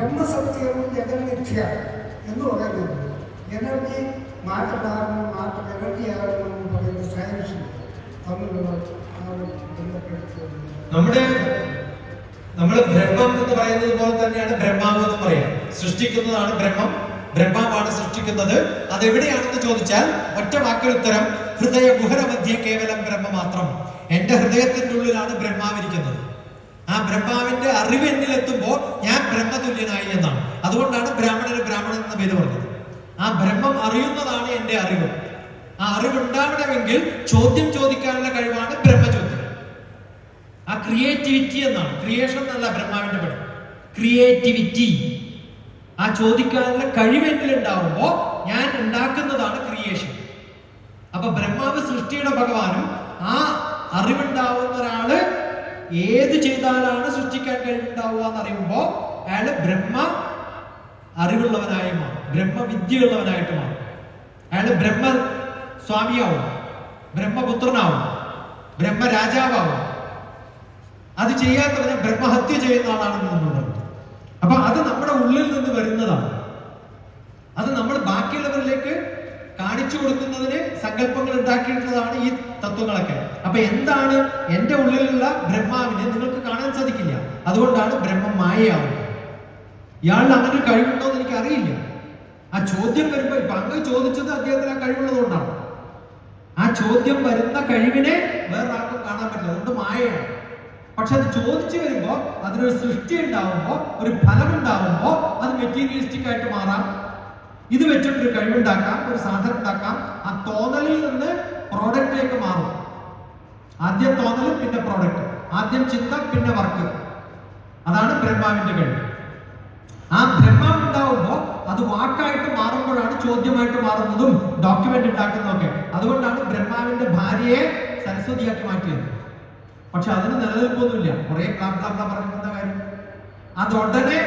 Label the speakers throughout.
Speaker 1: ബ്രഹ്മസത്യവും ജഗന്മിഥ്യ എന്ന് പറയുന്നത് എനർജി മാറ്റമാകണം മാറ്റം എനർജി ആകണം എന്ന് പറയുന്ന സയൻസ്
Speaker 2: നമ്മുടെ നമ്മൾ ബ്രഹ്മം എന്ന് പറയുന്നത് പോലെ തന്നെയാണ് ബ്രഹ്മാവ് എന്ന് പറയാം. സൃഷ്ടിക്കുന്നതാണ് ബ്രഹ്മം. ബ്രഹ്മാവാണ് സൃഷ്ടിക്കുന്നത്. അതെവിടെയാണെന്ന് ചോദിച്ചാൽ ഒറ്റ വാക്കിൽ ഉത്തരം ഹൃദയ ഗുഹര മധ്യ കേവലം ബ്രഹ്മ മാത്രം എന്റെ ഹൃദയത്തിന്റെ ഉള്ളിലാണ് ബ്രഹ്മാവിരിക്കുന്നത് ആ ബ്രഹ്മാവിന്റെ അറിവ് എന്നിലെത്തുമ്പോൾ ഞാൻ ബ്രഹ്മതുല്യനായി എന്നാണ്. അതുകൊണ്ടാണ് ബ്രാഹ്മണന് ബ്രാഹ്മണൻ എന്ന പേര് പറഞ്ഞത്. ആ ബ്രഹ്മം അറിയുന്നതാണ് എന്റെ അറിവ്. ആ അറിവുണ്ടാവണമെങ്കിൽ ചോദ്യം ചോദിക്കാനുള്ള കഴിവാണ് ബ്രഹ്മചോദ്യം. ആ ക്രിയേറ്റിവിറ്റി എന്നാണ്. ക്രിയേഷൻ എന്നല്ല ബ്രഹ്മാവിന്റെ പണി ക്രിയേറ്റിവിറ്റി. ആ ചോദിക്കാനുള്ള കഴിവെങ്കിൽ ഉണ്ടാവുമ്പോ ഞാൻ ഉണ്ടാക്കുന്നതാണ് ക്രിയേഷൻ. അപ്പൊ ബ്രഹ്മാവ് സൃഷ്ടിയുടെ ഭഗവാനും ആ അറിവുണ്ടാവുന്ന ഒരാൾ ഏത് ചെയ്താലാണ് സൃഷ്ടിക്കാൻ കഴിവുണ്ടാവുക എന്ന് അറിയുമ്പോൾ അയാൾ ബ്രഹ്മ അറിവുള്ളവനായി മാറും. ബ്രഹ്മവിദ്യയുള്ളവനായിട്ട് മാറും. അയാൾ ബ്രഹ്മ സ്വാമിയാവും ബ്രഹ്മപുത്രനാവും. ബ്രഹ്മരാജാവാവും. അത് ചെയ്യാത്തവനെ ബ്രഹ്മഹത്യ ചെയ്യുന്ന ആളാണെന്ന് നമ്മൾ പറഞ്ഞു. അപ്പൊ അത് നമ്മുടെ ഉള്ളിൽ നിന്ന് വരുന്നതാണ്. അത് നമ്മൾ ബാക്കിയുള്ളവരിലേക്ക് കാണിച്ചു കൊടുക്കുന്നതിന് സങ്കല്പങ്ങൾ ഉണ്ടാക്കിയിട്ടുള്ളതാണ് ഈ തത്വങ്ങളൊക്കെ. അപ്പൊ എന്താണ് എന്റെ ഉള്ളിലുള്ള ബ്രഹ്മാവിനെ നിങ്ങൾക്ക് കാണാൻ സാധിക്കില്ല? അതുകൊണ്ടാണ് ബ്രഹ്മം മായയാവുന്നത്. ഇയാളിൽ അങ്ങനെ ഒരു കഴിവുണ്ടോ എന്ന് എനിക്ക് അറിയില്ല ആ ചോദ്യം വരുമ്പോ ഇപ്പൊ അങ്ങ് ചോദിച്ചത് അദ്ദേഹത്തിന് ആ കഴിവുള്ളതുകൊണ്ടാണ് ആ ചോദ്യം വരുന്ന കഴിവിനെ വേറൊരാൾക്കും കാണാൻ പറ്റില്ല. അതുകൊണ്ട് മായയാണ്. പക്ഷെ അത് ചോദിച്ചു വരുമ്പോ അതിനൊരു സൃഷ്ടി ഉണ്ടാവുമ്പോ ഒരു ഫലം ഉണ്ടാവുമ്പോ അത് മെറ്റീരിയലിസ്റ്റിക് ആയിട്ട് മാറാം. ഇത് വെച്ചിട്ട് ഒരു കഴിവുണ്ടാക്കാം ഒരു സാധനം ഉണ്ടാക്കാം. ആ തോന്നലിൽ നിന്ന് പ്രോഡക്റ്റിലേക്ക് മാറും. ആദ്യം തോന്നലും പിന്നെ പ്രോഡക്റ്റ് ആദ്യം ചിന്ത പിന്നെ വർക്ക്. അതാണ് ബ്രഹ്മാവിന്റെ കഴിവ്. ആ ബ്രഹ്മാവ് ഉണ്ടാവുമ്പോൾ അത് വാക്കായിട്ട് മാറുമ്പോഴാണ് ചോദ്യമായിട്ട് മാറുന്നതും ഡോക്യുമെന്റ് ഉണ്ടാക്കുന്നതൊക്കെ അതുകൊണ്ടാണ് ബ്രഹ്മാവിന്റെ ഭാര്യയെ സരസ്വതിയാക്കി മാറ്റിയത്. പക്ഷെ അതിന് നിലനിൽപ്പൊന്നുമില്ല. കുറെ പറഞ്ഞിട്ടുള്ള കാര്യം. അത് ഉടനെ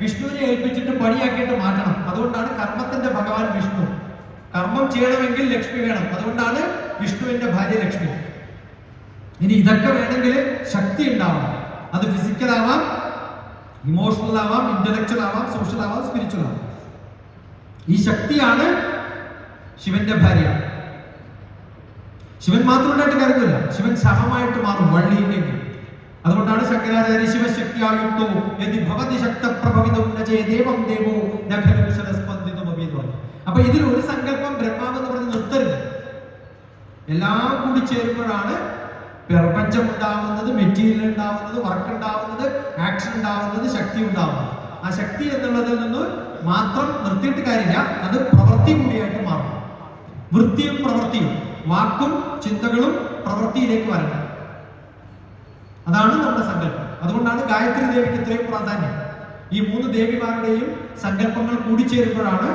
Speaker 2: വിഷ്ണുവിനെ ഏൽപ്പിച്ചിട്ട് പണിയാക്കിയിട്ട് മാറ്റണം. അതുകൊണ്ടാണ് കർമ്മത്തിന്റെ ഭഗവാൻ വിഷ്ണു. കർമ്മം ചെയ്യണമെങ്കിൽ ലക്ഷ്മി വേണം. അതുകൊണ്ടാണ് വിഷ്ണുവിന്റെ ഭാര്യ ലക്ഷ്മി. ഇനി ഇതൊക്കെ വേണമെങ്കിൽ ശക്തി ഉണ്ടാവണം. അത് ഫിസിക്കൽ ആവാം ഇമോഷണൽ ആവാം ഇന്റലക്ച്വൽ ആവാം സോഷ്യൽ ആവാം സ്പിരിച്വൽ ആവാം. ഈ ശക്തിയാണ് ശിവന്റെ ഭാര്യ. ശിവൻ മാത്രം ഉണ്ടായിട്ട് കാര്യമില്ല ശിവൻ സഹമായിട്ട് മാറും വള്ളിയിലേക്ക് അതുകൊണ്ടാണ് ശങ്കരാചാര്യ ശിവശക്തിയായുക്തോ യതി ഭവതി ശക്തപ്രഭവിതം ദേവം ദേവോ എന്ന് പറഞ്ഞു. അപ്പൊ ഇതിൽ ഒരു സങ്കല്പം ബ്രഹ്മാവ് എന്ന് പറഞ്ഞ് നിർത്തരുത്. എല്ലാം കൂടി ചേരുമ്പോഴാണ് പ്രപഞ്ചം ഉണ്ടാവുന്നത് മെറ്റീരിയൽ ഉണ്ടാവുന്നത് വർക്ക് ഉണ്ടാവുന്നത് ആക്ഷൻ ഉണ്ടാവുന്നത് ശക്തി ഉണ്ടാവുന്നത്. ആ ശക്തി എന്നുള്ളതിൽ നിന്ന് മാത്രം നിർത്തിയിട്ട് കാര്യമില്ല. അത് പ്രവൃത്തി കൂടിയായിട്ട് മാറും. വൃത്തിയും പ്രവൃത്തിയും വാക്കും ചിന്തകളും പ്രവൃത്തിയിലേക്ക് വരണം. അതാണ് നമ്മുടെ സങ്കല്പം. അതുകൊണ്ടാണ് ഗായത്രി ദേവിക്ക് ഇത്രയും പ്രാധാന്യം. ഈ മൂന്ന് ദേവിമാരുടെയും സങ്കല്പങ്ങൾ കൂടിച്ചേരുമ്പോഴാണ്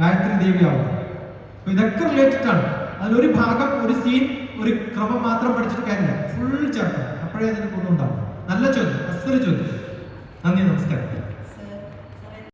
Speaker 2: ഗായത്രി ദേവി ആവുന്നത്. അപ്പൊ ഇതൊക്കെ റിലേറ്റഡ് ആണ്. അതിലൊരു ഭാഗം ഒരു സീൻ ഒരു ക്രമം മാത്രം പഠിച്ചിട്ട് കാര്യമില്ല. ഫുൾ ചേർക്കണം അപ്പോഴേ അതിന് ഗുണമുണ്ടാവും. നല്ല ചോദ്യം. അസൽ ചോദ്യം. നന്ദി നമസ്കാരം.